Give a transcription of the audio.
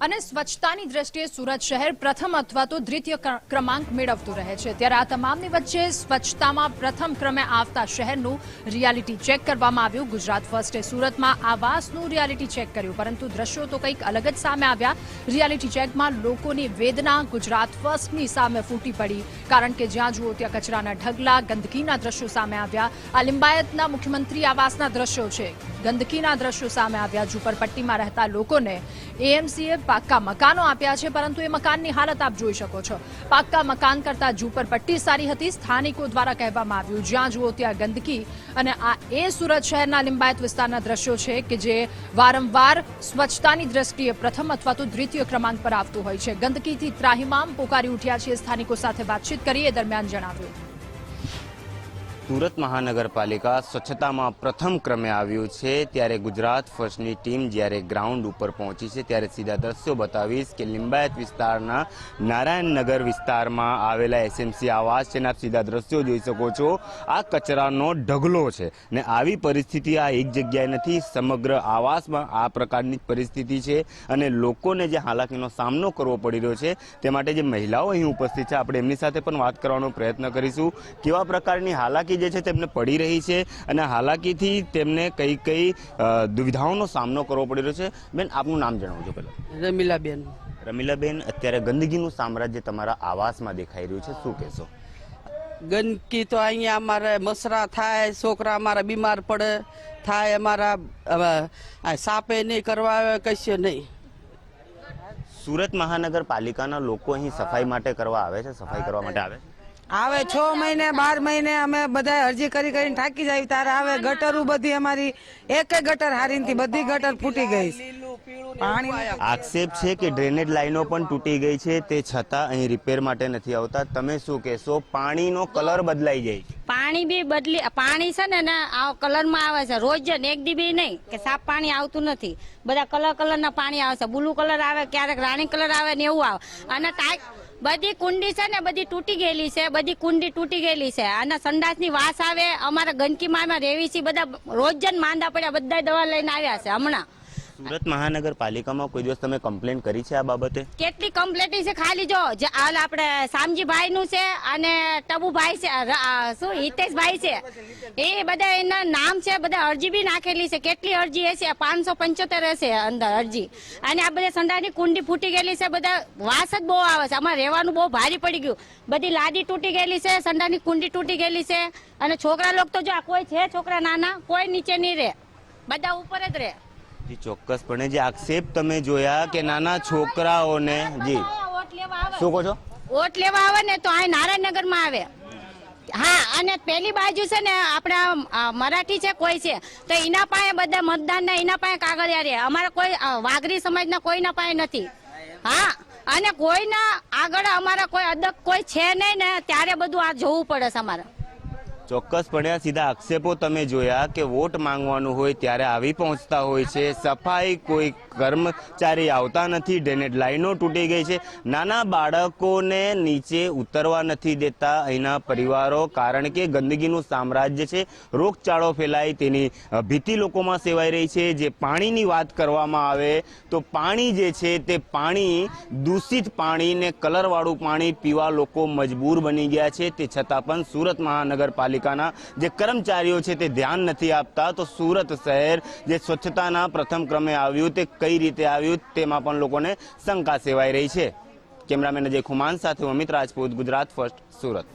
અને સ્વચ્છતાની દ્રષ્ટિએ સુરત શહેર પ્રથમ અથવા તો દ્વિતીય ક્ર- ક્રમાંક મેળવતું રહે છે. ત્યારે આ તમામની વચ્ચે સ્વચ્છતામાં પ્રથમ ક્રમે આવતા શહેરનું રિયાલિટી ચેક કરવામાં આવ્યું. ગુજરાત ફર્સ્ટે સુરતમાં આવાસનું રિયાલિટી ચેક કર્યું. પરંતુ દ્રશ્યો તો કંઈક અલગ જ સામે આવ્યા. રિયાલિટી ચેકમાં લોકોની વેદના ગુજરાત ફર્સ્ટની સામે ફૂટી પડી. કારણ કે જ્યાં જુઓ ત્યાં કચરાના ઢગલા, ગંદકીના દ્રશ્યો સામે આવ્યા. આ લિંબાયતના મુખ્યમંત્રી આવાસના દ્રશ્યો છે. ગંદકીના દ્રશ્યો સામે આવ્યા. ઝુંપડપટ્ટીમાં રહેતા લોકોને એએમસીએ પાક્કા મકાનો આપ્યા છે, પરંતુ એ મકાનની હાલત આપ જોઈ શકો છો. પાક્કા મકાન કરતા ઝુંપડપટ્ટી સારી હતી, સ્થાનિકો દ્વારા કહેવામાં આવ્યું, જ્યાં જુઓ ત્યાં ગંદકી. અને આ એ સુરત શહેરના લિંબાયત વિસ્તારના દ્રશ્યો છે કે જે વારંવાર સ્વચ્છતાની દ્રષ્ટિએ પ્રથમ અથવા તો દ્વિતીય ક્રમાંક પર આવતું હોય છે. ગંદકીથી ત્રાહિમામ પોકારી ઉઠ્યા છે સ્થાનિકો સાથે વાતચીત કરી એ દરમિયાન જણાવ્યું. સુરત મહાનગરપાલિકા સ્વચ્છતામાં પ્રથમ ક્રમે આવ્યું છે. ત્યારે ગુજરાત ફર્સ્ટની ટીમ જ્યારે ગ્રાઉન્ડ ઉપર પહોંચી છે, ત્યારે સીધા દ્રશ્યો બતાવીશ કે લિંબાયત વિસ્તારના નારાયણનગર વિસ્તારમાં આવેલા એસએમસી આવાસ છે આપ સીધા દ્રશ્યો જોઈ શકો છો. આ કચરાનો ઢગલો છે ને આવી પરિસ્થિતિ આ એક જગ્યાએ નથી, સમગ્ર આવાસમાં આ પ્રકારની પરિસ્થિતિ છે અને લોકોને જે હાલાકીનો સામનો કરવો પડી રહ્યો છે તે માટે જે મહિલાઓ અહીં ઉપસ્થિત છે, આપણે એમની સાથે પણ વાત કરવાનો પ્રયત્ન કરીશું. કેવા પ્રકારની હાલાકી જે છે તેમને પડી રહી છે અને હાલાકીથી તેમને કઈ કઈ દુવિધાઓનો સામનો કરવો પડી રહ્યો છે. બેન આપનું નામ જણાવજો પહેલા. રમીલાબેન. રમીલાબેન અત્યારે ગંદકીનું સામ્રાજ્ય તમારા આવાસમાં દેખાઈ રહ્યું છે. શું કહેશો? ગંદકી તો અહીંયા અમારે મસરા થાય છોકરા અમારા બીમાર પડે થાય અમારા સાપે નહીં કરવા આવે કશે નહીં. સુરત મહાનગરપાલિકાના લોકો અહીં સફાઈ માટે કરવા આવે છે? સફાઈ કરવા માટે આવે? આવે છ મહિને બાર મહિને અમે બધા અરજી કરી કરીને થાકી જાય તારે આવે ગટરો બધી અમારી એક ગટર હારીનથી બધી ગટર ફૂટી ગઈ. પાણી આક્ષેપ છે કે ડ્રેનેજ લાઈનો પણ તૂટી ગઈ છે તે છતાં અહીં રિપેર માટે નથી આવતા. તમે શું કહેશો? પાણીનો કલર બદલાઈ જાય પાણી બી બદલી પાણી છે ને ને આ કલરમાં આવે છે. રોજ ને એક દી બી નહીં કે સાફ પાણી આવતું નથી. બધા કલર કલરના પાણી આવે છે. બ્લુ કલર આવે ક્યારેક રાણી કલર આવે ને એવું આવે. અને ટાઈક બધી કુંડી છે ને બધી તૂટી ગયેલી છે, બધી કુંડી તૂટી ગયેલી છે. અને સંડાસની વાસ આવે, અમારા ગંદકીમાં અમે રેવી છીએ, બધા રોજ જ માંદા પડ્યા બધા દવા લઈને આવ્યા છે હમણાં. સુરત મહાનગરપાલિકામાં કોઈ દિવસ તમે કમ્પ્લેન કરી છે આ બાબતે? કેટલી કમ્પ્લેન છે ખાલી જો, જે હાલ આપણે સામજીભાઈ નું છે અને ટબુભાઈ છે શું, હિતેશભાઈ છે. એ બધા એના નામ છે, બધા અરજી બી નાખેલી છે. કેટલી અરજી હશે પાંચસો પંચોતેર હશે અંદર અરજી. અને આ બધા સંડાની કુંડી ફૂટી ગયેલી છે, બધા વાસ જ બહુ આવે છે. અમારે રહેવાનું બહુ ભારી પડી ગયું. બધી લાદી તૂટી ગયેલી છે, સંડાની કુંડી તૂટી ગયેલી છે. અને છોકરા લોકો તો જો કોઈ છે છોકરા નાના? કોઈ નીચે નહીં રહે. બધા ઉપર જ રહે. ચોક્કસપણે. જે આક્ષેપ તમે જોયા કે નાના છોકરાઓને, જી. શું કહો છો? ઓટ લેવા આવે ને તો અહીં નારાયણનગરમાં આવે. હા, અને પેલી બાજુ છે ને, આપણા મરાઠી છે, કોઈ છે, તો એના પાસે બધા મતદાન ના એના પાસે કાગળિયા રે અમારા કોઈ વાઘરી સમાજના કોઈના પાસે નથી. હા, અને કોઈના આગળ અમારા કોઈ અદક કોઈ છે નહીં ને, ત્યારે બધું આ જોવું પડે અમારે. ચોક્કસપણે આ સીધા આક્ષેપો તમે જોયા કે વોટ માંગવાનું હોય ત્યારે આવી પહોંચતા હોય છે. સફાઈ કોઈ કર્મચારી આવતા નથી, ડ્રેનેજ લાઈનો તૂટી ગઈ છે. નાના બાળકોને નીચે ઉતરવા નથી દેતા અહીંના પરિવારો, કારણ કે ગંદકીનું સામ્રાજ્ય છે. રોગચાળો ફેલાય તેની ભીતિ લોકોમાં સેવાઈ રહી છે. જે પાણીની વાત કરવામાં આવે, તો પાણી જે છે તે પાણી, દૂષિત પાણી ને કલરવાળું પાણી પીવા લોકો મજબૂર બની ગયા છે. તે છતાં પણ સુરત મહાનગરપાલિકાના જે કર્મચારીઓ છે તે ધ્યાન નથી આપતા. તો સુરત શહેર જે સ્વચ્છતાના પ્રથમ ક્રમે આવ્યું તે કઈ રીતે આવ્યું તેમાં પણ લોકોને શંકા સેવાઈ રહી છે. કેમેરામેન અજય ખુમાન સાથે અમિત રાજપૂત, ગુજરાત ફર્સ્ટ, સુરત.